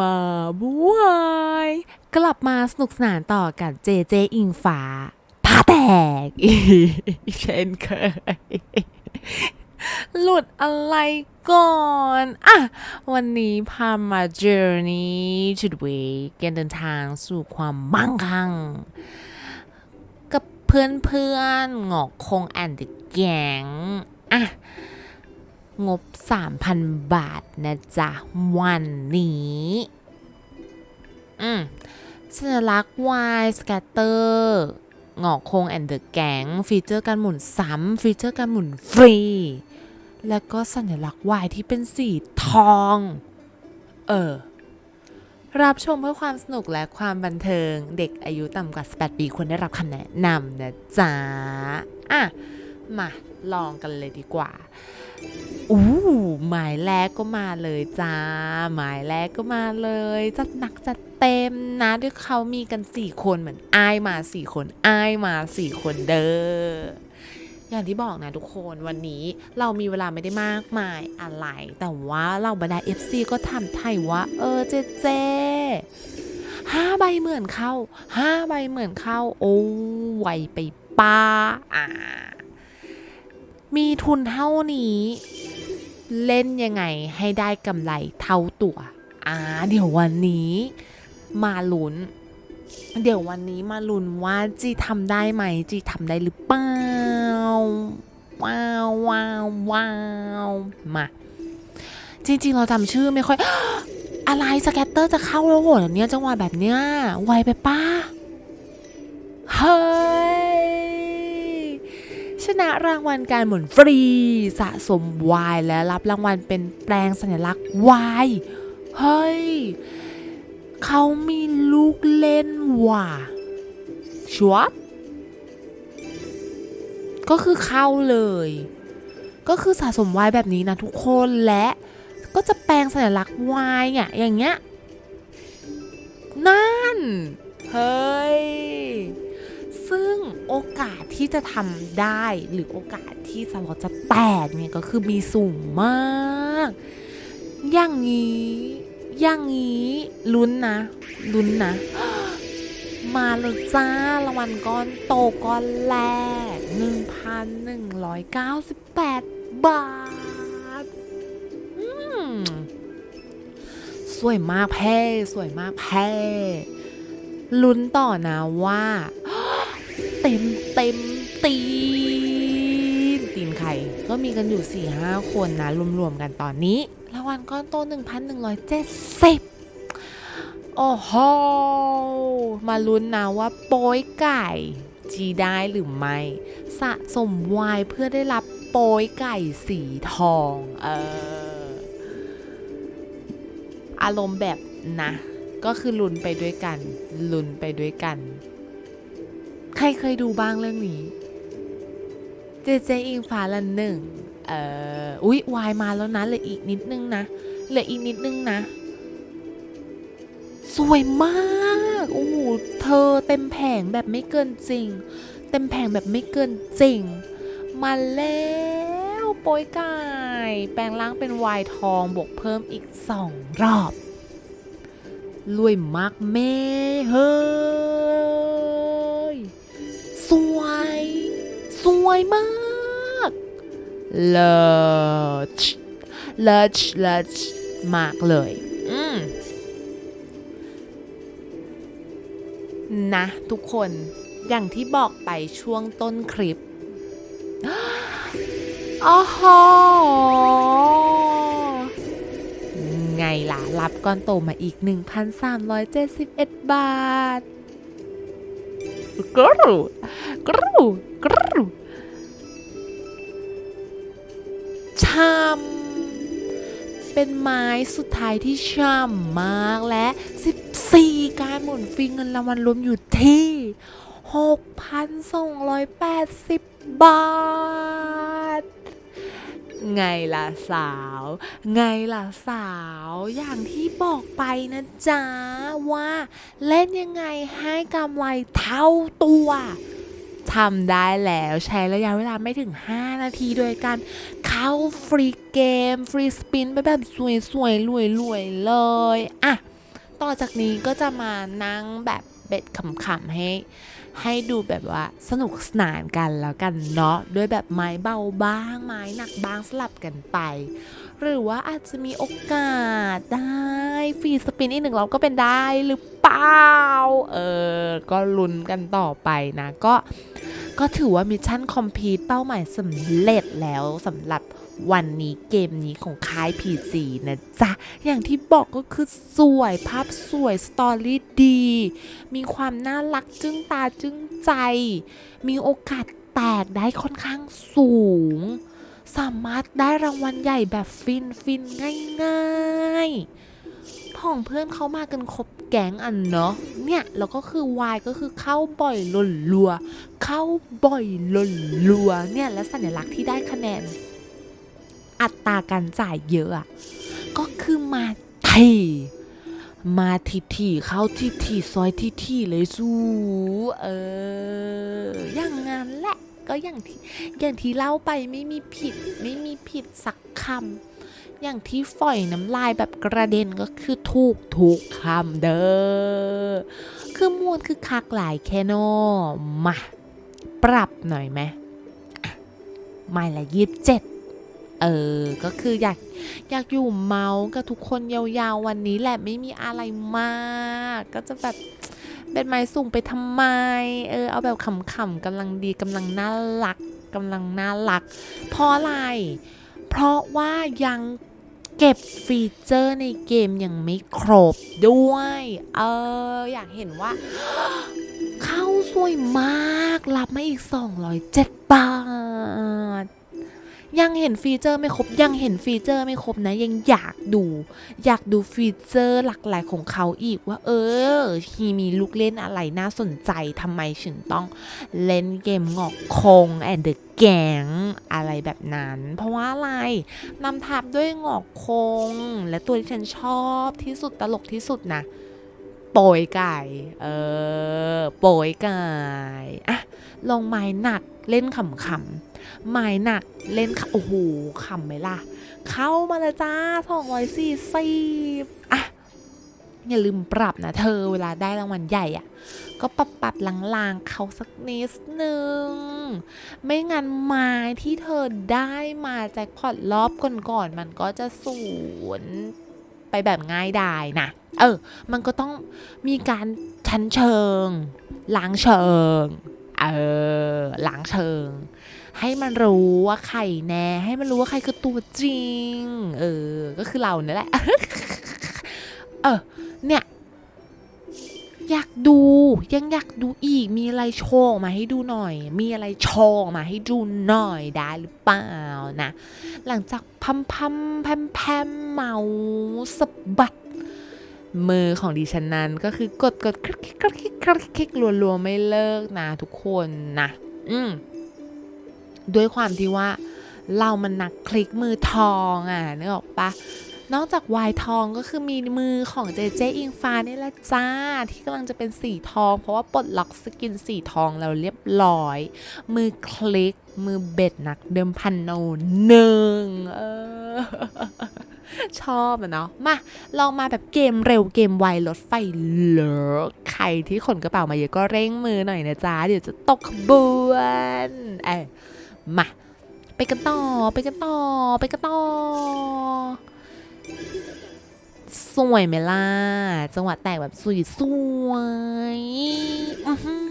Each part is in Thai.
มาบวยกลับมาสนุกสนานต่อกับเจเจอิงฟ้าผ้าแตกอีเช่นเคยหลุดอะไรก่อน อะ วันนี้พามา journey to the way การเดินทางสู่ความมั่งคั่ง กับเพื่อนเพื่อนๆหงอกคงแอนด์แกงอะ งบ 3,000 บาทนะจ๊ะ วันนี้ อืมสัญลักษณ์วายสแกตเตอร์หงอกคงแอนเดอะแกงฟีเจอร์การหมุนซ้ำฟีเจอร์การหมุนฟรี แล้วก็สัญลักษณ์วายที่เป็นสีทอง เออ รับชมเพื่อความสนุกและความบันเทิง เด็กอายุต่ำกว่า 18 ปีควรได้รับคำแนะนำนะจ๊ะ อะ มาลองกันเลยดีกว่า อู้หมายแรกก็มาเลยจ้า หมายแรกก็มาเลย จัดหนักจัดเต็มนะด้วยเขามีกัน4คนเหมือนอ้ายมา4คนอ้ายมา4คนเด้ออย่างที่บอกนะทุกคนวันนี้เรามีเวลาไม่ได้มากมายอะไร แต่ว่าเราบรรดา FC ก็ทำไทยว่า เออเจเจห้าใบเหมือนเข้าห้าใบเหมือนเข้า โอ้ไวไปป้าอ่า มีทุนเท่านี้ เล่นยังไงให้ได้กำไรเท่าตัวอ่าเดี๋ยววันนี้มาลุ้น เดี๋ยววันนี้มาลุ้นว่าจีทำได้ไหมจีทำได้หรือเปล่าว้าวว้าวว้าวมา จริง ๆ เราจำชื่อไม่ค่อย อะไรสแกตเตอร์จะเข้าแล้วโหดเนี่ยจังหวะแบบเนี้ยไวไปป้าเฮ้ย ชนะรางวัลการหมุนฟรี สะสมวายและรับรางวัลเป็นแปลงสัญลักษณ์วายเฮ้ยเขามีลูกเล่นว่ะชัวบก็คือเข้าเลย ก็คือสะสมวายแบบนี้นะทุกคนและก็จะแปลงสัญลักษณ์วายเนี่ยอย่างเงี้ยนั่น เฮ้ย ซึ่งโอกาสที่จะทำได้หรือโอกาสที่สล็อตจะแตกเนี่ยก็คือมีสูงมาก อย่างนี้อย่างนี้ลุ้นนะลุ้นนะ มาเลยจ้ารางวัลก้อนโตก้อนแรก 1,198 บาทอืมสวยมากแพ่สวยมากแพ่ลุ้นต่อนะว่า เต็มเต็มตีนตีนไข่ก็มีกันอยู่4 5คนนะ รวม ๆ กันตอนนี้รางวัลก้อนโต 1,170 โอ้โห มาลุ้นนะว่าโป้ยไก่ จีได้หรือไม่ สะสมวายเพื่อได้รับโป้ยไก่สีทอง เออ อารมณ์แบบนะ ก็คือลุ้นไปด้วยกันลุ้นไปด้วยกัน ใครเคยดูบ้างเรื่องนี้ เจเจอิงฟ้าละหนึ่งเอออุ๊ยวายมาแล้วนะเหลืออีกนิดนึงนะเหลืออีกนิดนึงนะ สวยมากโอ้โหเธอเต็มแผงแบบไม่เกินจริง เต็มแผงแบบไม่เกินจริง มาแล้วโปยไก่แปลงร่างเป็นวายทองบวกเพิ่มอีกสองรอบรวยมากแม่เฮ้ย วยมากเลิศเลิศเลิศมากเลยอืมนะทุกคนอย่างที่บอกไปช่วงต้นคลิปอ้โหไงล่ะ รับก้อนโตมาอีก 1,371 บาทกรูกรูกรู ช่ำเป็นไม้สุดท้ายที่ช่ำมากและ 14 การหมุนฟรีเงินรางวัลรวมอยู่ที่ 6,280 บาท ไงล่ะสาว ไงล่ะสาว อย่างที่บอกไปนะจ๊ะ ว่าเล่นยังไงให้กำไรเท่าตัว ทำได้แล้วใช้ระยะเวลาไม่ถึง 5 นาทีโดยการเข้าฟรีเกม ฟรีสปินไปแบบสวยๆรวยๆเลย อะ ต่อจากนี้ก็จะมานั่งแบบ เบ็ดขำๆให้ ให้ดูแบบว่าสนุกสนานกันแล้วกันเนาะด้วยแบบไม้เบาบ้าง ไม้หนักบ้างสลับกันไป หรือว่าอาจจะมีโอกาสได้ฟรีสปินอีกหนึ่งรอบก็เป็นได้หรือเปล่า เออ ก็ลุ้นกันต่อไปนะก็ ก็ถือว่ามิชชั่นคอมพลีทเป้าหมายสำเร็จแล้วสำหรับวันนี้เกมนี้ของค่าย PC นะจ๊ะ อย่างที่บอกก็คือสวยภาพสวย สตอรี่ดี มีความน่ารักจึ้งตาจึ้งใจ มีโอกาสแตกได้ค่อนข้างสูง สามารถได้รางวัลใหญ่แบบฟินฟินง่าย ๆ พ่องเพื่อนเขามากันครบแก๊งอันเนาะเนี่ยแล้วก็คือวายก็คือเข้าบ่อยหล่นลัว เข้าบ่อยหล่นลัวเนี่ยและสัญลักษณ์ที่ได้คะแนน อัตราการจ่ายเยอะอะก็คือมาทีมาทีทีเข้าทีทีซอยทีทีเลยสู้เอออย่างงั้นแหละก็อย่างที่อย่างที่เล่าไปไม่มีผิดไม่มีผิดสักคำ อย่างที่ฝอยน้ำลายแบบกระเด็นก็คือถูกถูกคำเด้อ คือมวนคือคักหลายแค่นอมา ปรับหน่อยไหมไม่ละยี่สิบเจ็ดเออ ก็คืออยากอยากอยู่เมาส์กับทุกคนยาวๆวันนี้แหละไม่มีอะไรมาก ก็จะแบบเป็นไม้สูงไปทำไม เออ เอาแบบขำๆกำลังดีกำลังน่ารักกำลังน่ารัก เพราะอะไร เพราะว่ายัง เก็บฟีเจอร์ในเกมยังไม่ครบด้วย เออ อยากเห็นว่า เข้าสวยมาก รับมาอีก 207 บาท ยังเห็นฟีเจอร์ไม่ครบยังเห็นฟีเจอร์ไม่ครบนะ ยังอยากดู อยากดูฟีเจอร์หลากหลายของเขาอีกว่า เออฮีมีลูกเล่นอะไรน่าสนใจทำไมฉันต้องเล่นเกมงอกคงแอนเดอะแกงอะไรแบบนั้น เพราะว่าอะไรนำทับด้วยงอกคง และตัวที่ฉันชอบที่สุดตลกที่สุดนะโปยไก่ เออโปยไก่อะ ลงไม้หนักเล่นขำๆไม้หนักเล่นโอ้โหขำไหมล่ะ เข้ามาเลยจ้าสองร้อยสี่สิบอะอย่าลืมปรับนะเธอเวลาได้รางวัลใหญ่อะ่ะ ก็ปรับปรับลางๆเขาสักนิดนึง ไม่งั้นไม้ที่เธอได้มาแจ็คพอตรอบก่อนๆมันก็จะสูญไปแบบง่ายดายนะเออ มันก็ต้องมีการชั้นเชิงล้างเชิง เออหล้างเชิง ให้มันรู้ว่าใครแน่ ให้มันรู้ว่าใครคือตัวจริง เออ ก็คือเราเนี่ยแหละ เออ เนี่ย อยากดู ยังอยากดูอีก มีอะไรโชว์มาให้ดูหน่อย มีอะไรโชว์มาให้ดูหน่อยได้หรือเปล่านะ หลังจากพัมพัมแพมแพมเมาสะบัด มือของดิฉันนั้นก็คือกดกดคลิกคลิกคลิกคลิกคลิกรัวๆไม่เลิกนะทุกคนนะอืมด้วยความที่ว่า เรามันนักคลิกมือทองอะนึกออกปะนอกจากวายทองก็คือมีมือของเจเจอิงฟ้านี่แหละจ้า ที่กำลังจะเป็นสีทอง เพราะว่าปลดล็อกสกินสีทองแล้วเรียบร้อย มือคลิกมือเบ็ดนักเดิมพันโนหนึ่งเออ ชอบอะเนาะมาลองมาแบบเกมเร็วเกมไวรถไฟเลิกใครที่ขนกระเป๋ามาเยอะก็เร่งมือหน่อยนะจ๊ะ เดี๋ยวจะตกขบวนเอ้มาไปกันต่อไปกันต่อไปกันต่อสวยไหมล่ะ จังหวะแตกแบบสวยสวยอื้อหือ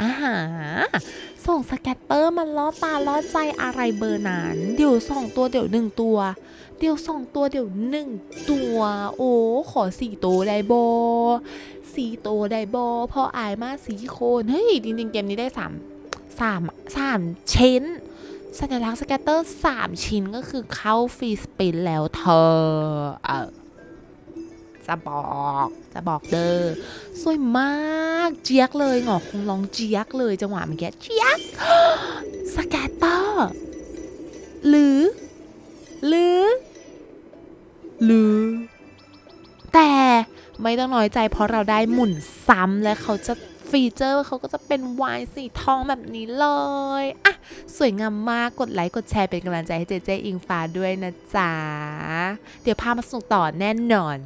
อาหา ส่งสแกตเตอร์มันล่อตาล่อใจอะไรเบอร์นั้น เดี๋ยวสองตัวเดี๋ยวหนึ่งตัว เดี๋ยวสองตัวเดี๋ยวหนึ่งตัว โอ้ขอสี่ตัวได้โบสี่ตัวได้โบพออายมาสีโคนเฮ้ยจริงๆเกมนี้ได้สามสามสามชิ้นสัญลักษณ์สแกตเตอร์สามชิ้นก็คือเข้าฟรีสปินแล้วเธอเออ จะบอกจะบอกเด้อสวยมากเจี๊ยกเลยหงอคงลองเจี๊ยกเลยจังหวะเมื่อกี้เจี๊ยกสแกตเตอร์หรือ หรือ หรือ แต่ไม่ต้องน้อยใจเพราะเราได้หมุนซ้ำและเขาจะฟีเจอร์เขาก็จะเป็นวายสีทองแบบนี้เลยอะสวยงามมากกดไลค์กดแชร์เป็นกำลังใจให้เจเจอิงฟ้าด้วยนะจ๊ะ เดี๋ยวพามาสนุกต่อแน่นอน